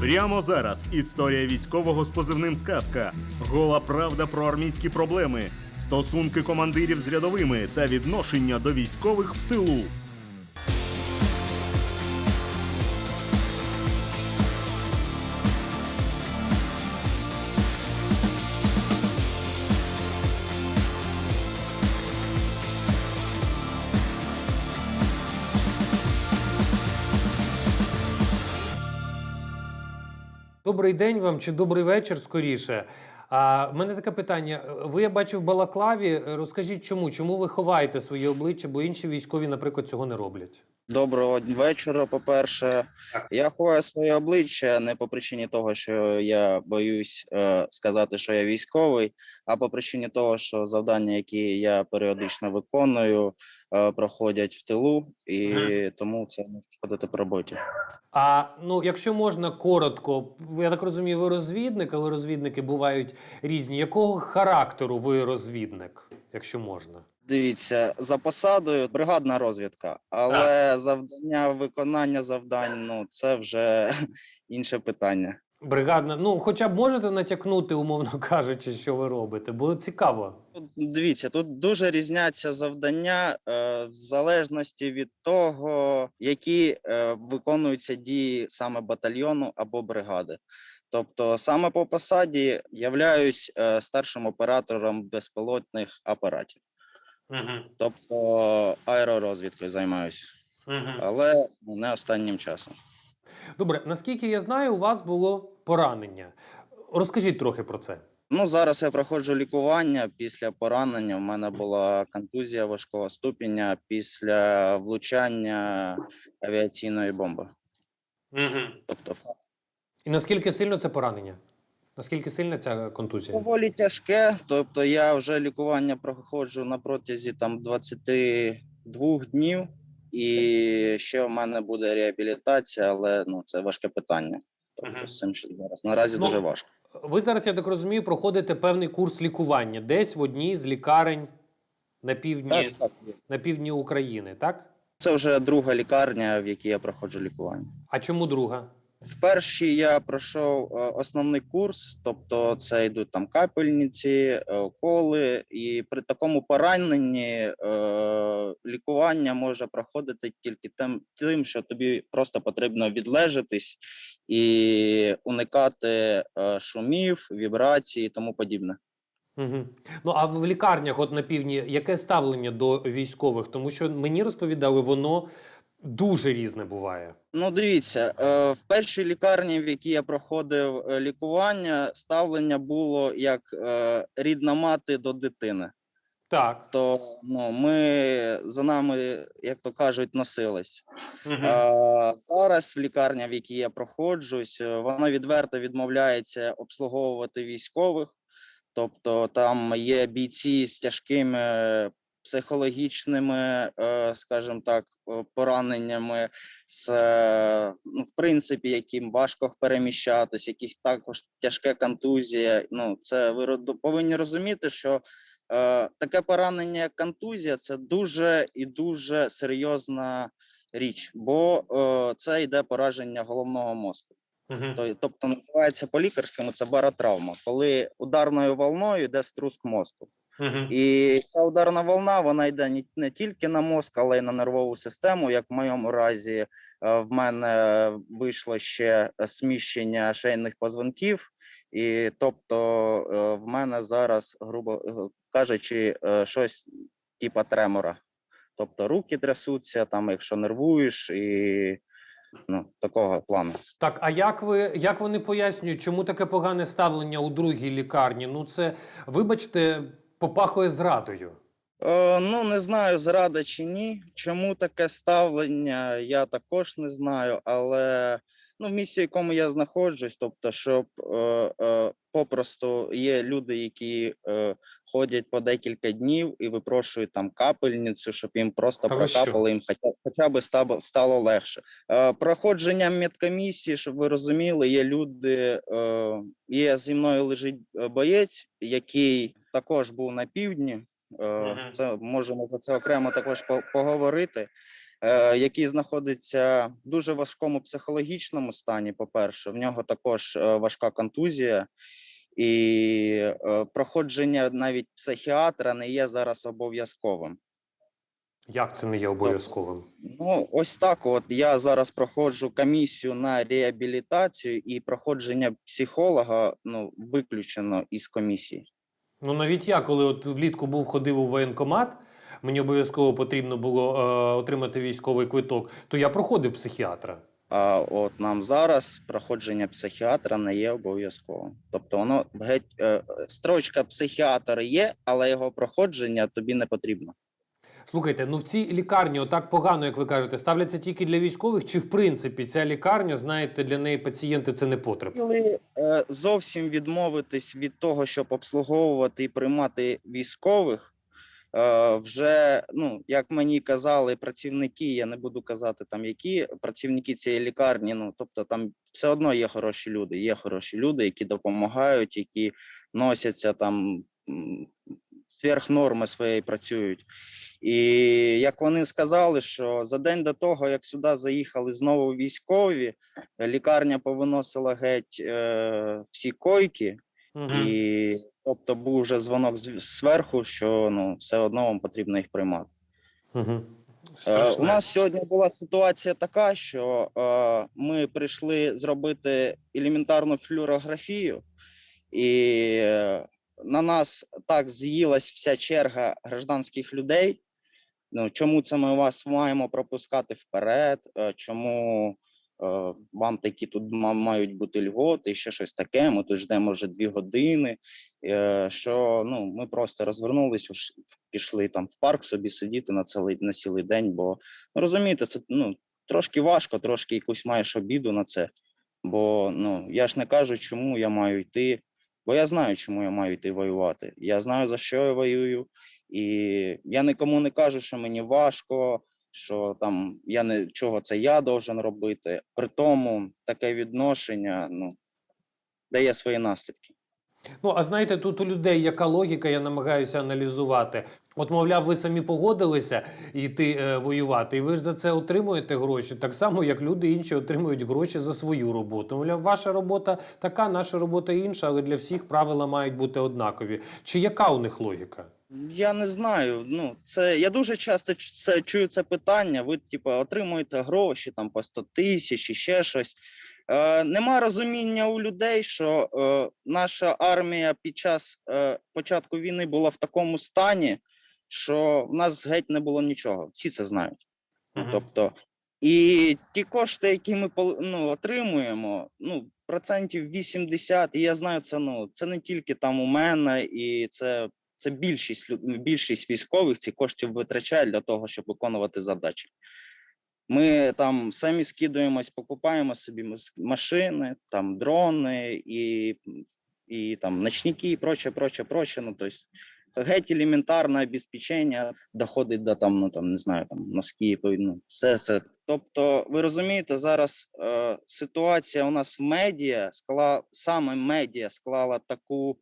Прямо зараз історія військового з позивним сказка, гола правда про армійські проблеми, стосунки командирів з рядовими та відношення до військових в тилу. Добрий день вам чи добрий вечір скоріше. А в мене таке питання. Ви я бачу в Балаклаві. Розкажіть, чому? Чому ви ховаєте своє обличчя, бо інші військові, наприклад, цього не роблять? Доброго вечора. По-перше, я ховаю своє обличчя не по причині того, що я боюсь е, сказати, що я військовий, а по причині того, що завдання, які я періодично виконую, е, проходять в тилу, і Мгм. тому це може шкодити по роботі. А ну, якщо можна коротко, я так розумію, ви розвідник, але розвідники бувають різні. Якого характеру ви розвідник, якщо можна? Дивіться, за посадою бригадна розвідка, але завдання виконання завдань ну це вже інше питання. Бригадна, ну хоча б можете натякнути, умовно кажучи, що ви робите, бо цікаво. Тут, Дивіться, тут дуже різняться завдання е, в залежності від того, які е, виконуються дії саме батальйону або бригади. Тобто, саме по посаді являюсь е, старшим оператором безпілотних апаратів, Угу. тобто аеророзвідкою займаюся, Угу. але не останнім часом. Добре, наскільки я знаю, у вас було поранення. Розкажіть трохи про це. Ну зараз я проходжу лікування після поранення. У мене була контузія важкого ступеня після влучання авіаційної бомби. Угу. Тобто І наскільки сильно це поранення? Наскільки сильна ця контузія? доволі тяжке. Тобто, я вже лікування проходжу на протязі там 22 днів, і ще в мене буде реабілітація, але ну це важке питання. Тобто Мгм. з цим ще зараз наразі Ну, дуже важко. Ви зараз, я так розумію, проходите певний курс лікування десь в одній з лікарень на півдні, Так, так. на півдні України, так? Це вже друга лікарня, в якій я проходжу лікування. А чому друга? В першій я пройшов е, основний курс, тобто це йдуть там капельниці, е, уколи, і при такому пораненні е, лікування може проходити тільки тим, тим, що тобі просто потрібно відлежатись і уникати шумів, вібрацій і тому подібне. Угу. Ну а в лікарнях, от на півдні, яке ставлення до військових? Тому що мені розповідали, воно дуже різне буває. Ну, дивіться, е, в першій лікарні, в якій я проходив е, лікування, ставлення було як е, рідна мати до дитини. Так. то ну, ми за нами, як то кажуть, носились. Угу. А, зараз лікарня, в якій я проходжусь, вона відверто відмовляється обслуговувати військових. Тобто там є бійці з тяжкими психологічними, е, скажімо так, е, пораненнями, з ну, в принципі, яким важко переміщатись, яких також тяжке контузія. Ну, це ви повинні розуміти, що Е, таке поранення, як контузія, це дуже і дуже серйозна річ, бо е, це йде пораження головного мозку. Тобто називається по-лікарському це баротравма, коли ударною волною йде струск мозку. Угу. І ця ударна волна вона йде не, тільки на мозк, але й на нервову систему. Як в моєму разі е, в мене вийшло ще сміщення шейних позвонків, і тобто е, в мене зараз, грубо е, кажучи, щось типа тремора. Тобто руки трясуться, там, якщо нервуєш, і ну, такого плану. Так, а як ви як вони пояснюють, чому таке погане ставлення у другій лікарні? Ну це, вибачте, попахує зрадою. Е, ну, не знаю, зрада чи ні. Чому таке ставлення, я також не знаю, але ну, в місці, в якому я знаходжусь, тобто, щоб е, е, попросту є люди, які е, ходять по декілька днів і випрошують там капельницю, щоб їм просто Та прокапали їм хоча, хоча б стало, стало легше. Е, проходження медкомісії, щоб ви розуміли, є люди, е, є зі мною лежить е, боєць, який також був на півдні Е, Мгм. Це можемо за це окремо також поговорити. е, Який знаходиться в дуже важкому психологічному стані. По-перше, в нього також е, важка контузія, і е, проходження навіть психіатра не є зараз обов'язковим. Як це не є обов'язковим? Ну, ось так. От я зараз проходжу комісію на реабілітацію, і проходження психолога ну виключено із комісії. Ну навіть я, коли от влітку був ходив у воєнкомат, мені обов'язково потрібно було е, отримати військовий квиток, то я проходив психіатра. А от нам зараз проходження психіатра не є обов'язковим. Тобто, воно геть е, строчка психіатр є, але його проходження тобі не потрібно. Слухайте, ну в цій лікарні отак погано, як ви кажете, ставляться тільки для військових, чи в принципі ця лікарня, знаєте, для неї пацієнти це не потрібно? Хотіли е, зовсім відмовитись від того, щоб обслуговувати і приймати військових. Е, вже, ну, як мені казали працівники, я не буду казати там, які працівники цієї лікарні. Ну, тобто, там все одно є хороші люди. Є хороші люди, які допомагають, які носяться там сверх норми своєї працюють. І як вони сказали, що за день до того, як сюди заїхали знову військові, лікарня повиносила геть е, всі койки, Мгм. і тобто був вже дзвонок зверху, що ну все одно вам потрібно їх приймати. Мгм. Е, у нас сьогодні була ситуація така, що е, ми прийшли зробити елементарну флюорографію, і е, на нас так з'їлась вся черга гражданських людей. Ну, чому це ми вас маємо пропускати вперед? е, Чому вам такі тут мають бути льготи ще щось таке? Ми тут ждемо вже дві години. е, Що ну, ми просто розвернулись, уж пішли там в парк собі сидіти на цілий на цілий день. Бо ну, розумієте, це ну трошки важко, трошки якусь маєш обіду на це. Бо ну я ж не кажу, чому я маю йти. Бо я знаю, чому я маю йти воювати. Я знаю, за що я воюю. І я нікому не кажу, що мені важко, що там я не чого це я должен робити. При тому таке відношення ну, дає свої наслідки. Ну, а знаєте, тут у людей яка логіка, я намагаюся аналізувати. От, мовляв, ви самі погодилися йти е, воювати, і ви ж за це отримуєте гроші, так само, як люди інші отримують гроші за свою роботу. Мовляв, ваша робота така, наша робота інша, але для всіх правила мають бути однакові. Чи яка у них логіка? Я не знаю. Ну, це я дуже часто це чую це питання. Ви, типу, отримуєте гроші там по 100 тисяч і ще щось. Е, нема розуміння у людей, що е, наша армія під час е, початку війни була в такому стані, що в нас геть не було нічого. Всі це знають. Мгм. Тобто, і ті кошти, які ми ну, отримуємо, ну, процентів 80, і я знаю, це ну це не тільки там у мене, і це, це більшість більшість військових ці коштів витрачають для того, щоб виконувати задачі. Ми там самі скидуємось, покупаємо собі машини, там дрони і, і там ночники, і проче, проче, проче. Ну, тобто, геть елементарне обезпечення доходить до там, ну там не знаю, там носки, ну, все це. Тобто, ви розумієте, зараз е, ситуація у нас в медіа склала саме медіа склала таку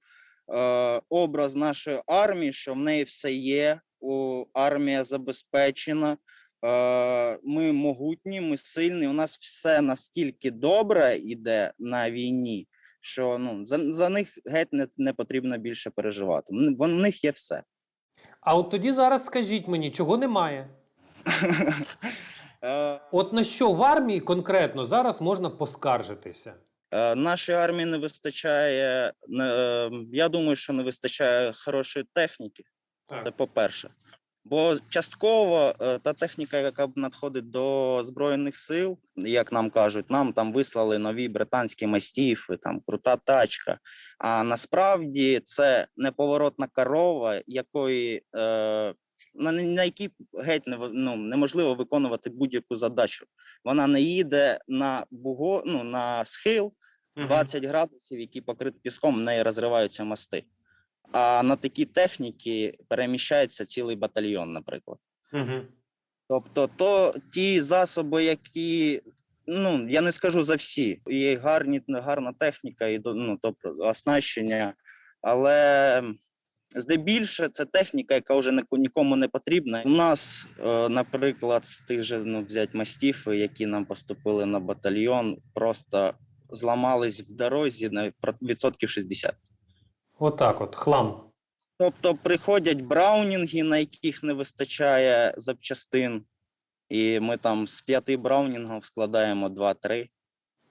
образ нашої армії, що в неї все є. У армія забезпечена. Е, ми могутні, ми сильні. У нас все настільки добре йде на війні, що ну за, за них геть не, не потрібно більше переживати. В них є все. А от тоді зараз скажіть мені, чого немає? Е, От на що в армії конкретно зараз можна поскаржитися? Е, Нашій армії не вистачає. е, Я думаю, що не вистачає хорошої техніки. Це по-перше. Бо частково е, та техніка, яка надходить до збройних сил, як нам кажуть, нам там вислали нові британські мастіфи, там крута тачка. А насправді це неповоротна корова, якої е, на, на якій геть не, ну, неможливо виконувати будь-яку задачу. Вона не їде на буго, ну, на схил. 20 градусів, які покриті піском, в неї розриваються мости. А на такі техніки переміщається цілий батальйон, наприклад. Мгм. Тобто, то ті засоби, які ну я не скажу за всі, є гарні гарна техніка і ну, тобто оснащення, але Здебільше це техніка, яка вже нікому не потрібна. У нас, е, наприклад, з тих же ну, взять мастіфи, які нам поступили на батальйон, просто зламались в дорозі на відсотків 60. Отак, от, хлам. Тобто приходять браунінги, на яких не вистачає запчастин, і ми там з п'яти браунінгів складаємо 2-3.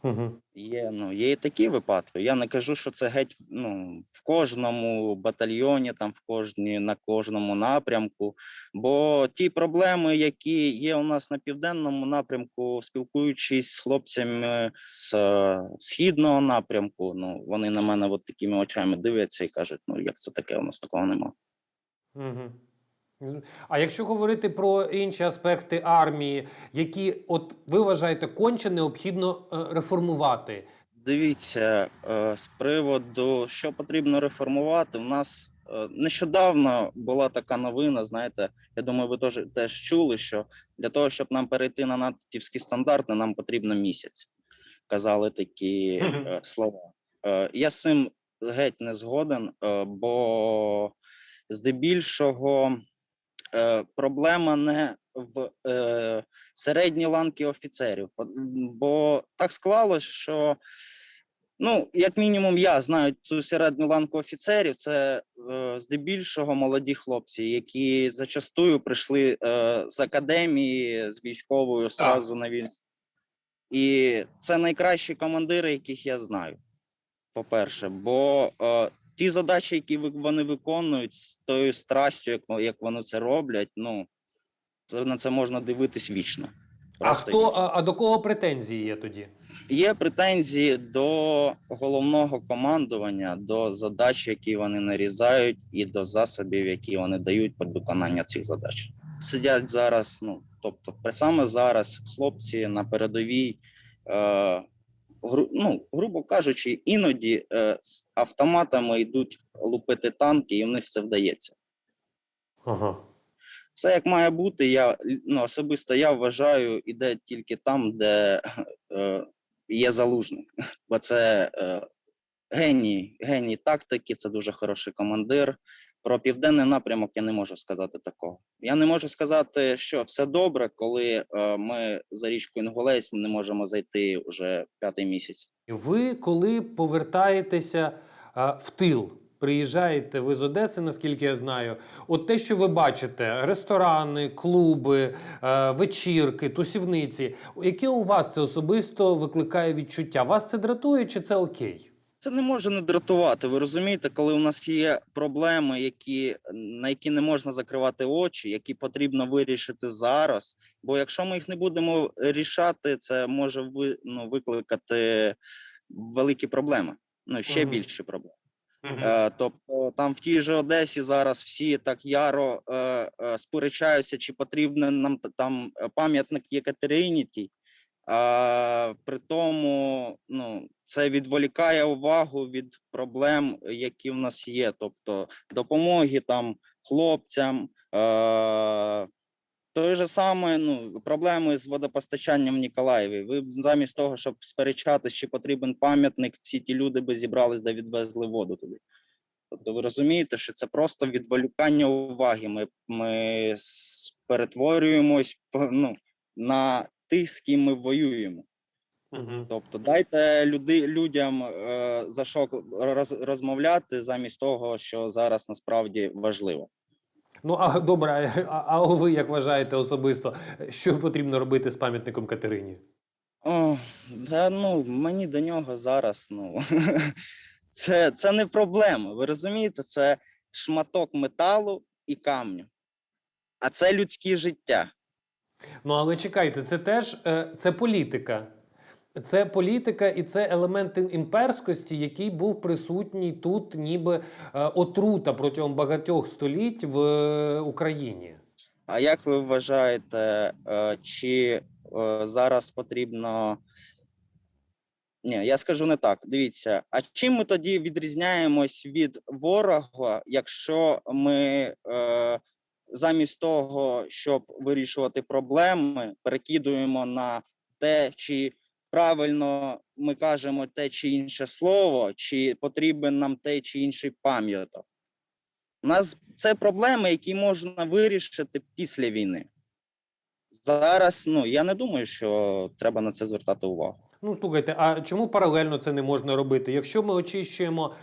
Угу. Є, ну, є і такі випадки. Я не кажу, що це геть ну, в кожному батальйоні, там в кожній, на кожному напрямку. Бо ті проблеми, які є у нас на південному напрямку, спілкуючись з хлопцями з е, східного напрямку, ну вони на мене от такими очами дивляться і кажуть: ну як це таке, у нас такого немає. Угу. А якщо говорити про інші аспекти армії, які от ви вважаєте конче необхідно е, реформувати? Дивіться, е, з приводу, що потрібно реформувати, у нас е, нещодавно була така новина. Знаєте, я думаю, ви теж теж чули, що для того, щоб нам перейти на натівські стандарти, нам потрібно місяць. Казали такі слова. Я з цим геть не згоден, бо здебільшого е, проблема не в е, середній ланки офіцерів, бо так склалось, що ну, як мінімум, я знаю цю середню ланку офіцерів. Це е, здебільшого молоді хлопці, які зачастую прийшли е, з академії з військовою сразу на війну. І це найкращі командири, яких я знаю. По-перше, бо е, ті задачі, які вони виконують з тою страстю, як, як вони це роблять, ну це на це можна дивитись вічно. А хто вічно. а, а до кого претензії є тоді? Є претензії до головного командування, до задач, які вони нарізають, і до засобів, які вони дають під виконання цих задач. Сидять зараз, ну тобто, саме зараз хлопці на передовій, е, ну, грубо кажучи, іноді е, з автоматами йдуть лупити танки, і в них це вдається. Ага. Все як має бути. Я ну, особисто я вважаю, іде тільки там, де е, є залужник. Бо це е, геній, геній тактики, це дуже хороший командир. Про південний напрямок я не можу сказати такого. Я не можу сказати, що все добре, коли е, ми за річку Інгулець не можемо зайти вже п'ятий місяць. Ви коли повертаєтеся а, в тил, приїжджаєте ви з Одеси, наскільки я знаю. От те, що ви бачите: ресторани, клуби, е, вечірки, тусівниці. Яке у вас це особисто викликає відчуття? Вас це дратує чи це окей? Це не може не дратувати. Ви розумієте, коли у нас є проблеми, які на які не можна закривати очі, які потрібно вирішити зараз. Бо якщо ми їх не будемо рішати, це може ви, ну, викликати великі проблеми. Ну ще Мгм. більші проблеми. Е, тобто там в тій же Одесі зараз всі так яро е, е, сперечаються, чи потрібен нам там пам'ятник Єкатерині тій. При тому, ну, це відволікає увагу від проблем, які в нас є. Тобто допомоги там хлопцям. Е, той же саме, ну, проблеми з водопостачанням в Ніколаєві. Ви замість того, щоб сперечатись, чи потрібен пам'ятник, всі ті люди би зібрались да відвезли воду туди. Тобто ви розумієте, що це просто відволікання уваги. Ми, ми перетворюємось ну, на тих, з ким ми воюємо. Мгм. Тобто дайте люди, людям е, за що роз, розмовляти замість того, що зараз насправді важливо. Ну а добре, а, а ви як вважаєте особисто, що потрібно робити з пам'ятником Катерині? О, да, ну, мені до нього зараз, ну, це, це не проблема. Ви розумієте, це шматок металу і камню. А це людське життя. Ну але чекайте, це теж е, це політика. Це політика і це елемент імперськості, який був присутній тут, ніби е, отрута протягом багатьох століть в е, Україні. А як ви вважаєте, чи зараз потрібно. Ні, я скажу не так. Дивіться, а чим ми тоді відрізняємось від ворога, якщо ми е, замість того, щоб вирішувати проблеми, перекидуємо на те, чи правильно ми кажемо те чи інше слово, чи потрібен нам те чи інший пам'яток? У нас це проблеми, які можна вирішити після війни. Зараз ну я не думаю, що треба на це звертати увагу. Ну, слухайте, а чому паралельно це не можна робити? Якщо ми очищуємо,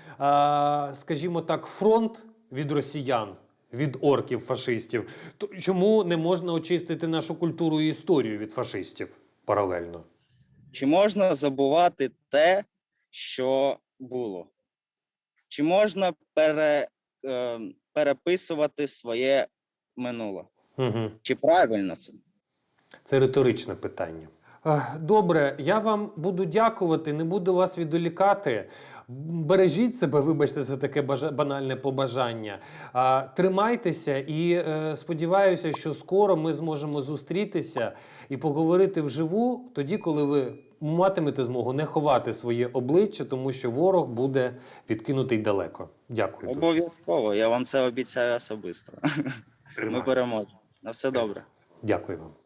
скажімо так, фронт від росіян, від орків, фашистів, то чому не можна очистити нашу культуру і історію від фашистів паралельно? Чи можна забувати те, що було? Чи можна пере, е, переписувати своє минуле? Угу. Чи правильно це? Це риторичне питання. Добре, я вам буду дякувати, не буду вас відволікати. Бережіть себе, вибачте за таке бажа- банальне побажання. Тримайтеся і е, сподіваюся, що скоро ми зможемо зустрітися і поговорити вживу, тоді, коли ви матимете змогу не ховати своє обличчя, тому що ворог буде відкинутий далеко. Дякую. дуже. Обов'язково. Я вам це обіцяю особисто. Ми Тримайтеся. переможемо. На все добре. Дякую вам.